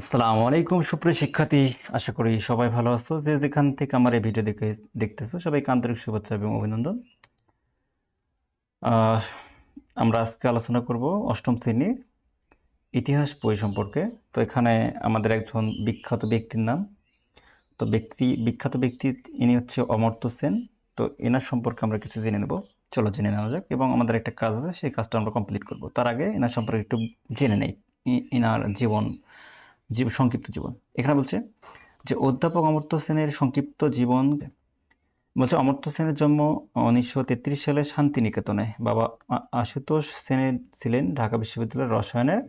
আসসালামু আলাইকুম, সুপ্রিয় শিক্ষার্থী। আশা করি সবাই ভালো আছো। যে যেখান থেকে আমার এই ভিডিও দেখে দেখতেছো, সবাইকে আন্তরিক শুভেচ্ছা এবং অভিনন্দন। আমরা আজকে আলোচনা করব অষ্টম শ্রেণির ইতিহাস বই সম্পর্কে। তো এখানে আমাদের একজন বিখ্যাত ব্যক্তির নাম। তো ব্যক্তি বিখ্যাত ব্যক্তি ইনি হচ্ছে অমর্ত্য সেন। তো এনার সম্পর্কে আমরা কিছু জেনে নেব। চলো জেনে নেওয়া যাক এবং আমাদের একটা কাজ আছে, সেই কাজটা আমরা কমপ্লিট করব। তার আগে এনার সম্পর্কে একটু জেনে নেই। এনার জীবন জীব সংক্ষিপ্ত জীবন। এখানে বলছে যে, অধ্যাপক অমর্ত্য সেনের সংক্ষিপ্ত জীবন বলছে, অমর্ত্য সেনের জন্ম উনিশশো তেত্রিশ সালে শান্তিনিকেতনে। বাবা আশুতোষ সেনের ছিলেন ঢাকা বিশ্ববিদ্যালয়ের রসায়নের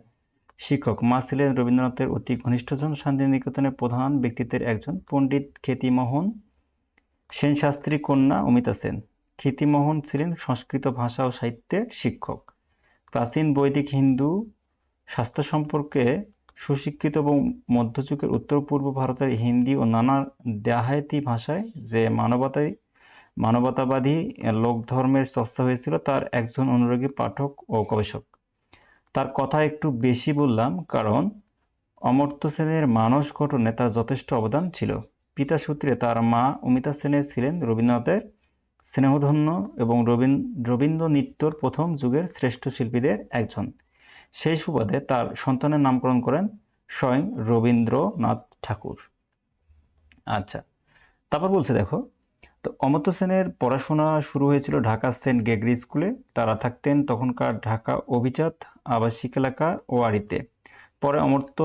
শিক্ষক। মা ছিলেন রবীন্দ্রনাথের অতি ঘনিষ্ঠজন শান্তিনিকেতনের প্রধান ব্যক্তিত্বের একজন পণ্ডিত খ্যাতিমোহন সেন শাস্ত্রী কন্যা অমিতা সেন। খ্যাতিমোহন ছিলেন সংস্কৃত ভাষা ও সাহিত্যের শিক্ষক। প্রাচীন বৈদিক হিন্দু শাস্ত্র সম্পর্কে সুশিক্ষিত এবং মধ্যযুগের উত্তর পূর্ব ভারতের হিন্দি ও নানা দেহায়তি ভাষায় যে মানবতায়, মানবতাবাদী লোকধর্মের চর্চা হয়েছিল, তার একজন অনুরাগী পাঠক ও গবেষক। তার কথা একটু বেশি বললাম কারণ অমর্ত্য সেনের মানস গঠনে তার যথেষ্ট অবদান ছিল। পিতা সূত্রে তার মা অমিতা সেনের ছিলেন রবীন্দ্রনাথের স্নেহধন্য এবং রবীন রবীন্দ্র নৃত্যর প্রথম যুগের শ্রেষ্ঠ শিল্পীদের একজন। সেই সুবাদে তার সন্তানের নামকরণ করেন স্বয়ং রবীন্দ্রনাথ ঠাকুর। আচ্ছা তারপর বলছে, দেখো, তো অমর্ত্য সেনের পড়াশোনা শুরু হয়েছিল ঢাকা সেন্ট গেগরি স্কুলে। তারা থাকতেন তখনকার ঢাকা অভিজাত আবাসিক এলাকা ওয়ারিতে। পরে অমর্ত্য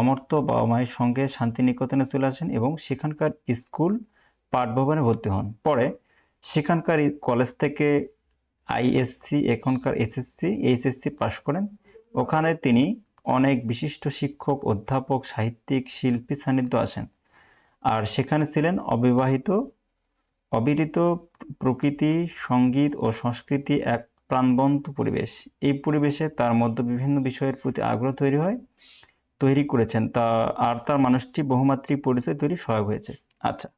অমর্ত্য বাবা মায়ের সঙ্গে শান্তিনিকেতনে চলে আসেন এবং সেখানকার স্কুল পাঠভবনে ভর্তি হন। পরে সেখানকার কলেজ থেকে আইএসসি, এখনকার এসএসসি, এইচএসসি পাশ করেন। ওখানে তিনি অনেক বিশিষ্ট শিক্ষক, অধ্যাপক, সাহিত্যিক, শিল্পী সান্নিধ্য আসেন। আর সেখানে ছিলেন অবিবাহিত অবিরিত প্রকৃতি, সংগীত ও সংস্কৃতি এক প্রাণবন্ত পরিবেশ। এই পরিবেশে তার মধ্যে বিভিন্ন বিষয়ের প্রতি আগ্রহ তৈরি হয়, তৈরি করেছেন। তা, আর তার মানুষটি বহুমাত্রিক পরিচয় তৈরি সহায়ক হয়েছে। আচ্ছা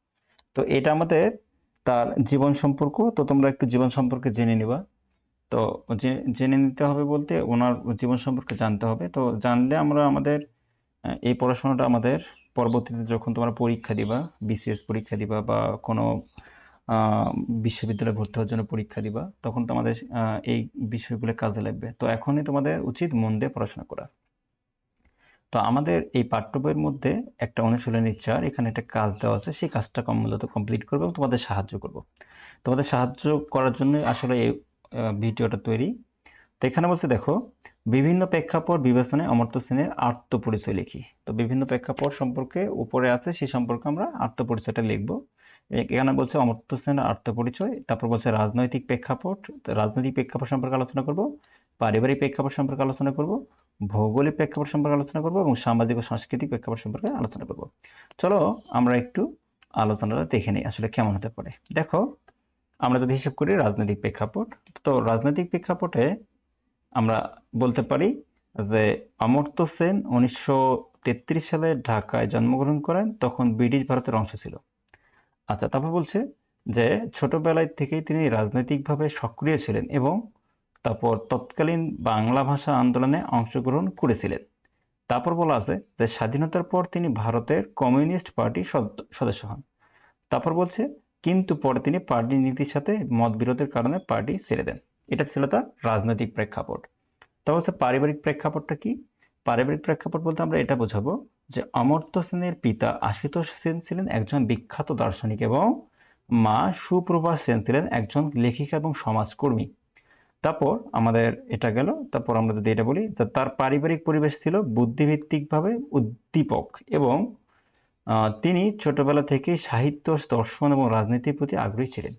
তো এটা আমাদের তার জীবন সম্পর্ক। তো তোমরা একটু জীবন সম্পর্কে জেনে নিবা। তো জেনে নিতে হবে বলতে ওনার জীবন সম্পর্কে জানতে হবে। তো জানলে আমরা আমাদের এই পড়াশোনাটা আমাদের পরবর্তীতে যখন তোমরা পরীক্ষা দিবা বিসিএস পরীক্ষা দিবা বা কোনো বিশ্ববিদ্যালয়ে ভর্তি হওয়ার জন্য পরীক্ষা দিবা, তখন তোমাদের এই বিষয়গুলো কাজে লাগবে। তো এখনই তোমাদের উচিত মন দিয়ে পড়াশোনা করা। তো আমাদের এই পাঠ্য বইয়ের মধ্যে একটা অনুশীলনী চার, এখানে একটা কাজ দেওয়া আছে, সেই কাজটা মূলত কমপ্লিট করব এবং তোমাদের সাহায্য করব। তোমাদের সাহায্য করার জন্য আসলে এই ভিডিওটা তৈরি। তো এখানে বলছে, দেখো, বিভিন্ন প্রেক্ষাপট বিবেচনায় অমর্ত্য সেনের আত্মপরিচয় লিখি। তো বিভিন্ন প্রেক্ষাপট সম্পর্কে উপরে আছে সেই সম্পর্কে আমরা আত্মপরিচয়টা লিখব। এখানে বলছে অমর্ত্য সেনের আত্মপরিচয়, তারপর বলছে রাজনৈতিক প্রেক্ষাপট রাজনৈতিক প্রেক্ষাপট সম্পর্কে আলোচনা করব, পারিবারিক প্রেক্ষাপট সম্পর্কে আলোচনা করব, ভৌগোলিক প্রেক্ষাপট সম্পর্কে আলোচনা করব, এবং সামাজিক ও সাংস্কৃতিক প্রেক্ষাপট সম্পর্কে আলোচনা করব। চলো আমরা একটু আলোচনাটা দেখে নিই, আসলে কেমন হতে পারে। দেখো আমরা যদি হিসেব করি রাজনৈতিক প্রেক্ষাপট, তো রাজনৈতিক প্রেক্ষাপটে আমরা বলতে পারি যে অমর্ত্য সেন উনিশশো তেত্রিশ সালে ঢাকায় জন্মগ্রহণ করেন, তখন ব্রিটিশ ভারতের অংশ ছিল। আচ্ছা তারপর বলছে যে ছোটবেলায় থেকেই তিনি রাজনৈতিকভাবে সক্রিয় ছিলেন এবং তারপর তৎকালীন বাংলা ভাষা আন্দোলনে অংশগ্রহণ করেছিলেন। তারপর বলা আছে যে স্বাধীনতার পর তিনি ভারতের কমিউনিস্ট পার্টির সদ- সদস্য হন। তারপর বলছে কিন্তু পরে তিনি পার্টি নীতির সাথে মতবিরোধের কারণে পার্টি ছেড়ে দেন। এটা ছিল তার রাজনৈতিক প্রেক্ষাপট। তারপর হচ্ছে পারিবারিক প্রেক্ষাপটটা কি? পারিবারিক প্রেক্ষাপট বলতে আমরা এটা বোঝাবো যে অমর্ত্য সেনের পিতা আশুতোষ সেন ছিলেন একজন বিখ্যাত দার্শনিক এবং মা সুপ্রভা সেন ছিলেন একজন লেখিকা এবং সমাজকর্মী। তারপর আমাদের এটা গেল, তারপর আমরা যদি এটা বলি তার পারিবারিক পরিবেশ ছিল বুদ্ধিভিত্তিকভাবে উদ্দীপক এবং তিনি ছোটবেলা থেকে সাহিত্য, দর্শন এবং রাজনীতির প্রতি আগ্রহী ছিলেন।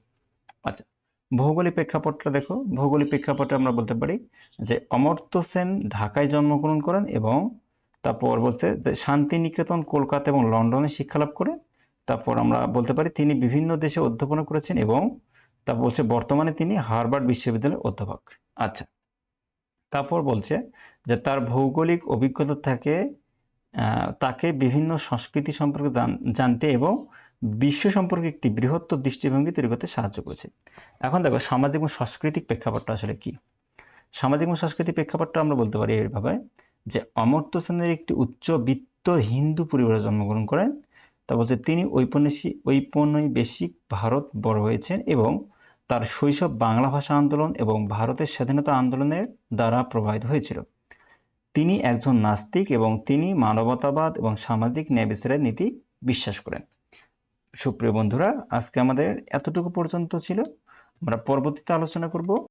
আচ্ছা ভৌগোলিক প্রেক্ষাপটটা দেখো। ভৌগোলিক প্রেক্ষাপটে আমরা বলতে পারি যে অমর্ত্য সেন ঢাকায় জন্মগ্রহণ করেন এবং তারপর বলছে যে শান্তিনিকেতন, কলকাতা এবং লন্ডনে শিক্ষালাভ করে তারপর আমরা বলতে পারি তিনি বিভিন্ন দেশে অধ্যাপনা করেছেন এবং তারপর বলছে বর্তমানে তিনি হার্ভার্ড বিশ্ববিদ্যালয়ের অধ্যাপক। আচ্ছা তারপর বলছে যে তার ভৌগোলিক অভিজ্ঞতা থেকে তাকে বিভিন্ন সংস্কৃতি সম্পর্কে জান- জানতে এবং বিশ্ব সম্পর্কে একটি বৃহত্তর দৃষ্টিভঙ্গি তৈরি করতে সাহায্য করেছে। এখন দেখো, সামাজিক এবং সাংস্কৃতিক প্রেক্ষাপটটা আসলে কি? সামাজিক এবং সাংস্কৃতিক প্রেক্ষাপটটা আমরা বলতে পারি এইভাবে যে অমর্ত্য সেনের একটি উচ্চ বিত্ত হিন্দু পরিবারে জন্মগ্রহণ করেন। তা বলছে, তিনি ঔপনিবেশিক ঔপনিবেশিক ভারত বড় হয়েছেন এবং তার শৈশব বাংলা ভাষা আন্দোলন এবং ভারতের স্বাধীনতা আন্দোলনের দ্বারা প্রভাবিত হয়েছিল। তিনি একজন নাস্তিক এবং তিনি মানবতাবাদ এবং সামাজিক ন্যায় বিচারের নীতি বিশ্বাস করেন। সুপ্রিয় বন্ধুরা, আজকে আমাদের এতটুকু পর্যন্ত ছিল। আমরা পরবর্তীতে আলোচনা করব।